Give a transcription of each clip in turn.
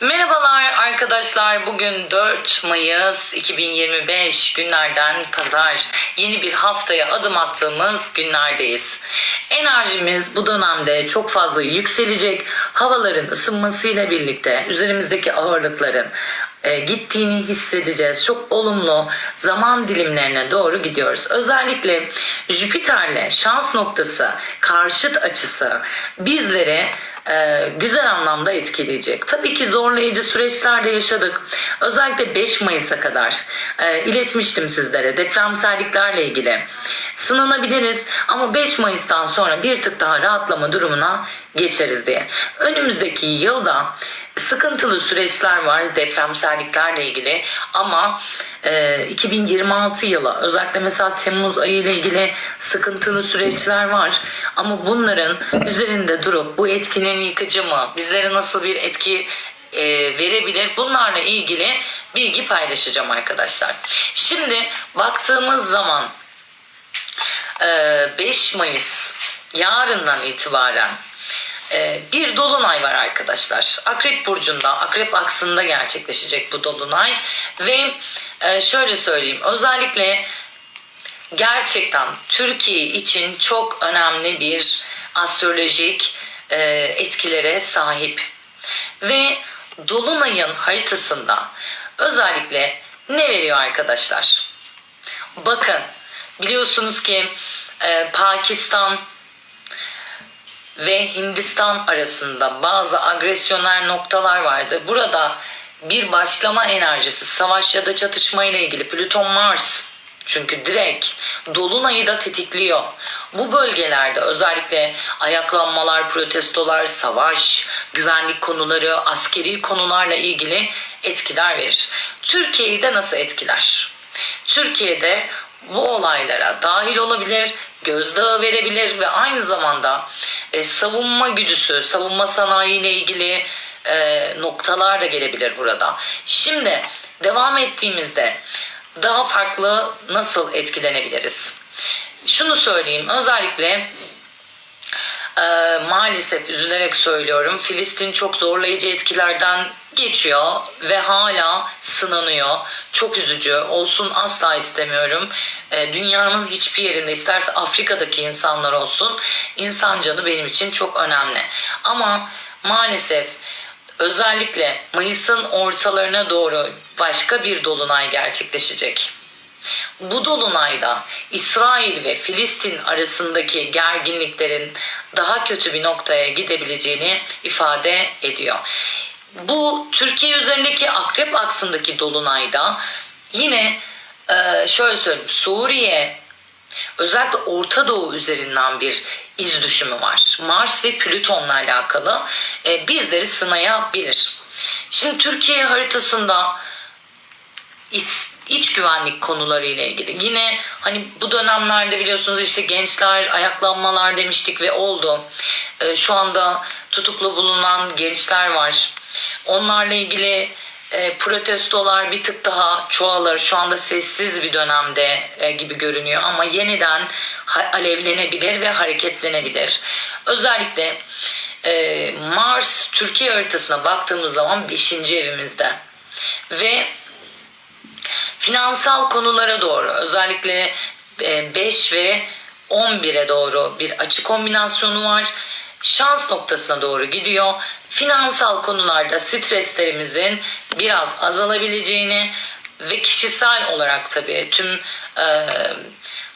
Merhabalar arkadaşlar. Bugün 4 Mayıs 2025 günlerden pazar. Yeni bir haftaya adım attığımız günlerdeyiz. Enerjimiz bu dönemde çok fazla yükselecek. Havaların ısınmasıyla birlikte üzerimizdeki ağırlıkların e, gittiğini hissedeceğiz. Çok olumlu zaman dilimlerine doğru gidiyoruz. Özellikle Jüpiter'le şans noktası, karşıt açısı bizleri e, güzel anlamda etkileyecek. Tabii ki zorlayıcı süreçlerde yaşadık. Özellikle 5 Mayıs'a kadar e, iletmiştim sizlere depremselliklerle ilgili. Sınanabiliriz ama 5 Mayıs'tan sonra bir tık daha rahatlama durumuna geçeriz diye. Önümüzdeki yılda sıkıntılı süreçler var depremselliklerle ilgili ama e, 2026 yılı. Özellikle mesela Temmuz ayı ile ilgili sıkıntılı süreçler var. Ama bunların üzerinde durup bu etkinin yıkıcı mı bizlere nasıl bir etki e, verebilir? Bunlarla ilgili bilgi paylaşacağım arkadaşlar. Şimdi baktığımız zaman e, 5 Mayıs yarından itibaren ee, bir dolunay var arkadaşlar. Akrep burcunda, akrep aksında gerçekleşecek bu dolunay ve e, şöyle söyleyeyim özellikle gerçekten Türkiye için çok önemli bir astrolojik e, etkilere sahip ve dolunayın haritasında özellikle ne veriyor arkadaşlar? Bakın biliyorsunuz ki e, Pakistan ve Hindistan arasında bazı agresyonel noktalar vardı. Burada bir başlama enerjisi, savaş ya da çatışma ile ilgili Plüton Mars çünkü direkt dolunayı da tetikliyor. Bu bölgelerde özellikle ayaklanmalar, protestolar, savaş, güvenlik konuları, askeri konularla ilgili etkiler verir. Türkiye'yi de nasıl etkiler? Türkiye'de bu olaylara dahil olabilir, gözdağı verebilir ve aynı zamanda e, savunma güdüsü, savunma sanayi ile ilgili e, noktalar da gelebilir burada. Şimdi devam ettiğimizde daha farklı nasıl etkilenebiliriz? Şunu söyleyeyim özellikle e, maalesef üzülerek söylüyorum Filistin çok zorlayıcı etkilerden geçiyor ve hala sınanıyor. Çok üzücü. Olsun asla istemiyorum. E, dünyanın hiçbir yerinde isterse Afrika'daki insanlar olsun insan canı benim için çok önemli. Ama maalesef özellikle Mayıs'ın ortalarına doğru başka bir dolunay gerçekleşecek. Bu dolunayda İsrail ve Filistin arasındaki gerginliklerin daha kötü bir noktaya gidebileceğini ifade ediyor. Bu Türkiye üzerindeki akrep aksındaki dolunayda yine e, şöyle söyleyeyim Suriye özellikle Orta Doğu üzerinden bir iz düşümü var. Mars ve Plüton'la alakalı e, bizleri sınayabilir. Şimdi Türkiye haritasında iç, iç güvenlik konuları ile ilgili. Yine hani bu dönemlerde biliyorsunuz işte gençler ayaklanmalar demiştik ve oldu. E, şu anda tutuklu bulunan gençler var. Onlarla ilgili e, protestolar bir tık daha çoğalır. Şu anda sessiz bir dönemde e, gibi görünüyor ama yeniden alevlenebilir ve hareketlenebilir. Özellikle e, Mars Türkiye haritasına baktığımız zaman 5. evimizde ve finansal konulara doğru özellikle 5 ve 11'e doğru bir açı kombinasyonu var. Şans noktasına doğru gidiyor. Finansal konularda streslerimizin biraz azalabileceğini ve kişisel olarak tabii tüm e,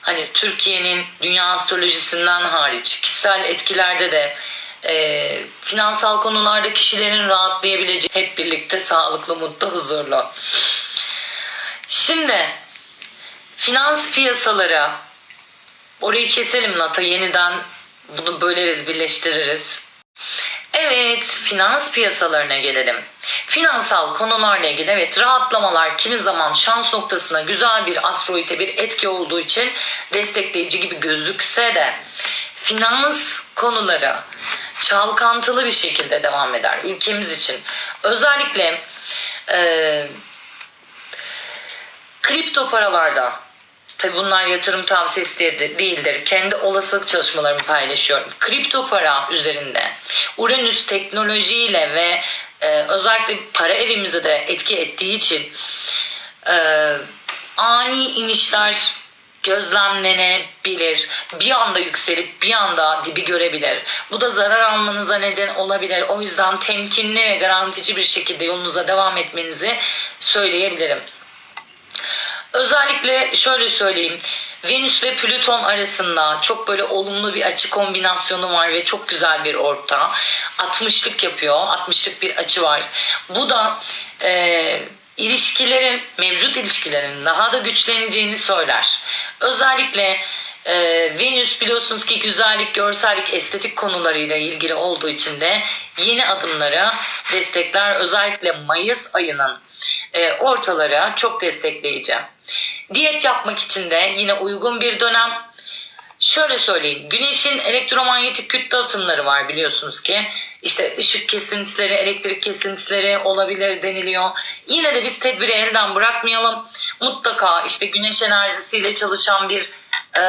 hani Türkiye'nin dünya astrolojisinden hariç kişisel etkilerde de e, finansal konularda kişilerin rahatlayabileceği hep birlikte sağlıklı, mutlu, huzurlu. Şimdi finans piyasaları orayı keselim Nata yeniden bunu böleriz birleştiririz. Evet finans piyasalarına gelelim. Finansal konularla ilgili evet rahatlamalar kimi zaman şans noktasına güzel bir asteroide bir etki olduğu için destekleyici gibi gözükse de finans konuları çalkantılı bir şekilde devam eder ülkemiz için. Özellikle e, kripto paralarda Tabi bunlar yatırım tavsiyesi de- değildir. Kendi olasılık çalışmalarımı paylaşıyorum. Kripto para üzerinde Uranüs teknolojiyle ve e, özellikle para evimize de etki ettiği için e, ani inişler gözlemlenebilir. Bir anda yükselip bir anda dibi görebilir. Bu da zarar almanıza neden olabilir. O yüzden temkinli ve garantici bir şekilde yolunuza devam etmenizi söyleyebilirim. Özellikle şöyle söyleyeyim. Venüs ve Plüton arasında çok böyle olumlu bir açı kombinasyonu var ve çok güzel bir orta. 60'lık yapıyor. 60'lık bir açı var. Bu da e, ilişkilerin, mevcut ilişkilerin daha da güçleneceğini söyler. Özellikle e, Venüs biliyorsunuz ki güzellik, görsellik, estetik konularıyla ilgili olduğu için de yeni adımları destekler. Özellikle Mayıs ayının e, ortaları çok destekleyici. Diyet yapmak için de yine uygun bir dönem. Şöyle söyleyeyim. Güneşin elektromanyetik kütle atımları var biliyorsunuz ki. İşte ışık kesintileri, elektrik kesintileri olabilir deniliyor. Yine de biz tedbiri elden bırakmayalım. Mutlaka işte güneş enerjisiyle çalışan bir e,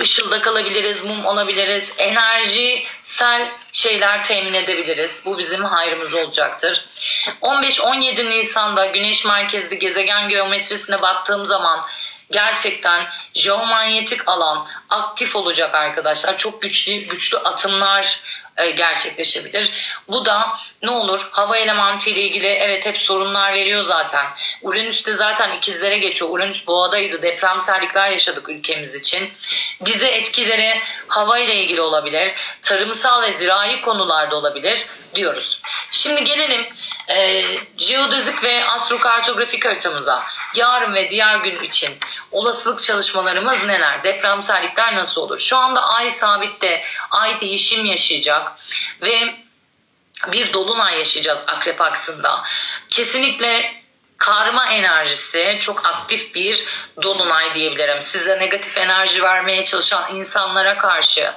ışıldak alabiliriz, mum alabiliriz, enerjisel şeyler temin edebiliriz. Bu bizim hayrımız olacaktır. 15-17 Nisan'da Güneş merkezli gezegen geometrisine baktığım zaman gerçekten jeomanyetik alan aktif olacak arkadaşlar. Çok güçlü güçlü atımlar gerçekleşebilir. Bu da ne olur hava elementi ile ilgili evet hep sorunlar veriyor zaten. Uranüs de zaten ikizlere geçiyor. Uranüs boğadaydı. Depremsellikler yaşadık ülkemiz için. Bize etkileri hava ile ilgili olabilir. Tarımsal ve zirai konularda olabilir diyoruz. Şimdi gelelim e, jeodezik ve astrokartografik haritamıza. Yarın ve diğer gün için olasılık çalışmalarımız neler? Depremsellikler nasıl olur? Şu anda ay sabitte, ay değişim yaşayacak ve bir dolunay yaşayacağız akrep aksında. Kesinlikle karma enerjisi çok aktif bir dolunay diyebilirim. Size negatif enerji vermeye çalışan insanlara karşı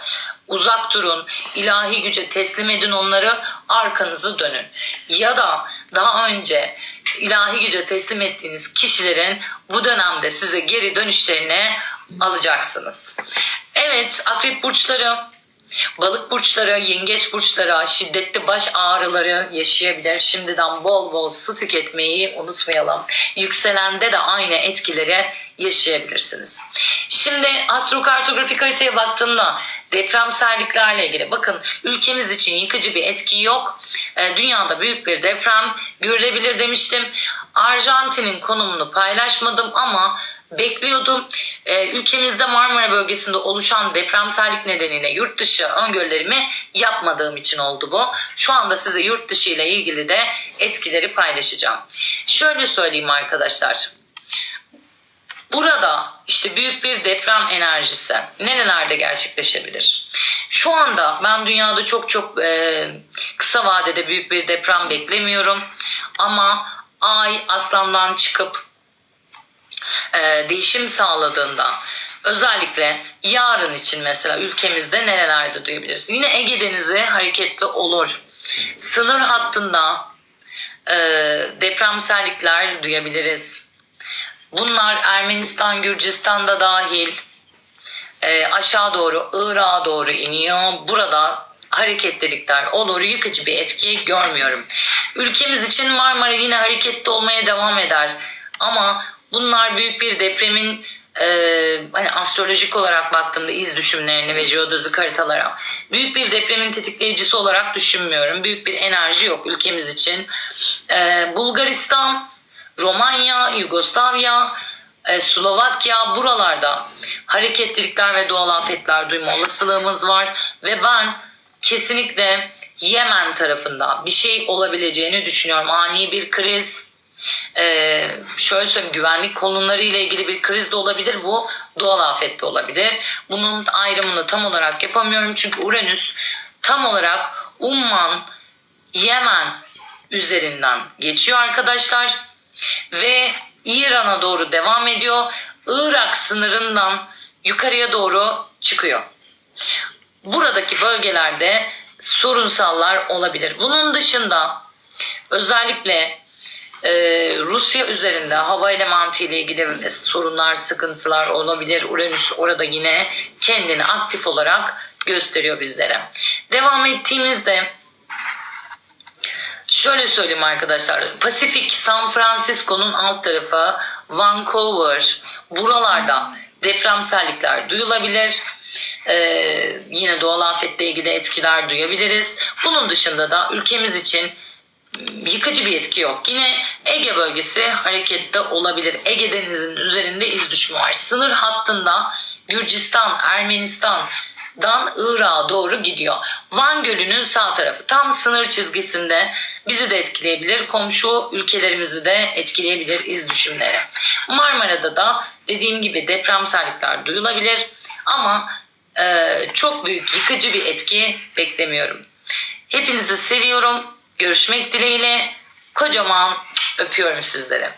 uzak durun, ilahi güce teslim edin onları, arkanızı dönün. Ya da daha önce ilahi güce teslim ettiğiniz kişilerin bu dönemde size geri dönüşlerini alacaksınız. Evet, akrep burçları Balık burçları, yengeç burçları şiddetli baş ağrıları yaşayabilir. Şimdiden bol bol su tüketmeyi unutmayalım. Yükselende de aynı etkileri yaşayabilirsiniz. Şimdi astrokartografik haritaya baktığımda depremselliklerle ilgili bakın ülkemiz için yıkıcı bir etki yok. E, dünyada büyük bir deprem görülebilir demiştim. Arjantin'in konumunu paylaşmadım ama bekliyordum. Ee, ülkemizde Marmara bölgesinde oluşan depremsellik nedeniyle yurt dışı öngörülerimi yapmadığım için oldu bu. Şu anda size yurt dışı ile ilgili de etkileri paylaşacağım. Şöyle söyleyeyim arkadaşlar. Burada işte büyük bir deprem enerjisi nerelerde gerçekleşebilir? Şu anda ben dünyada çok çok e, kısa vadede büyük bir deprem beklemiyorum. Ama ay aslandan çıkıp e, değişim sağladığında özellikle yarın için mesela ülkemizde nerelerde duyabiliriz? Yine Ege Denizi hareketli olur. Sınır hattında e, depremsellikler duyabiliriz. Bunlar Ermenistan, Gürcistan'da dahil e, aşağı doğru Irak'a doğru iniyor. Burada hareketlilikler olur. Yıkıcı bir etki görmüyorum. Ülkemiz için Marmara yine hareketli olmaya devam eder. Ama bunlar büyük bir depremin e, hani astrolojik olarak baktığımda iz düşümlerini ve jeodezik haritalara büyük bir depremin tetikleyicisi olarak düşünmüyorum. Büyük bir enerji yok ülkemiz için. E, Bulgaristan, Romanya, Yugoslavya, e, Slovakya buralarda hareketlilikler ve doğal afetler duyma olasılığımız var ve ben kesinlikle Yemen tarafında bir şey olabileceğini düşünüyorum. Ani bir kriz, ee, şöyle söyleyeyim güvenlik konuları ile ilgili bir kriz de olabilir. Bu doğal afet de olabilir. Bunun ayrımını tam olarak yapamıyorum. Çünkü Uranüs tam olarak Umman, Yemen üzerinden geçiyor arkadaşlar. Ve İran'a doğru devam ediyor. Irak sınırından yukarıya doğru çıkıyor. Buradaki bölgelerde sorunsallar olabilir. Bunun dışında özellikle e, Rusya üzerinde hava elementi ile ilgili sorunlar, sıkıntılar olabilir. Uranüs orada yine kendini aktif olarak gösteriyor bizlere. Devam ettiğimizde Şöyle söyleyeyim arkadaşlar. Pasifik San Francisco'nun alt tarafı Vancouver buralarda depremsellikler duyulabilir. Ee, yine doğal afetle ilgili etkiler duyabiliriz. Bunun dışında da ülkemiz için yıkıcı bir etki yok. Yine Ege bölgesi harekette olabilir. Ege denizinin üzerinde iz düşümü var. Sınır hattında Gürcistan, Ermenistan'dan Irak'a doğru gidiyor. Van Gölü'nün sağ tarafı tam sınır çizgisinde bizi de etkileyebilir. Komşu ülkelerimizi de etkileyebilir iz düşümleri. Marmara'da da dediğim gibi depremsellikler duyulabilir ama e, çok büyük yıkıcı bir etki beklemiyorum. Hepinizi seviyorum. Görüşmek dileğiyle. Kocaman öpüyorum sizleri.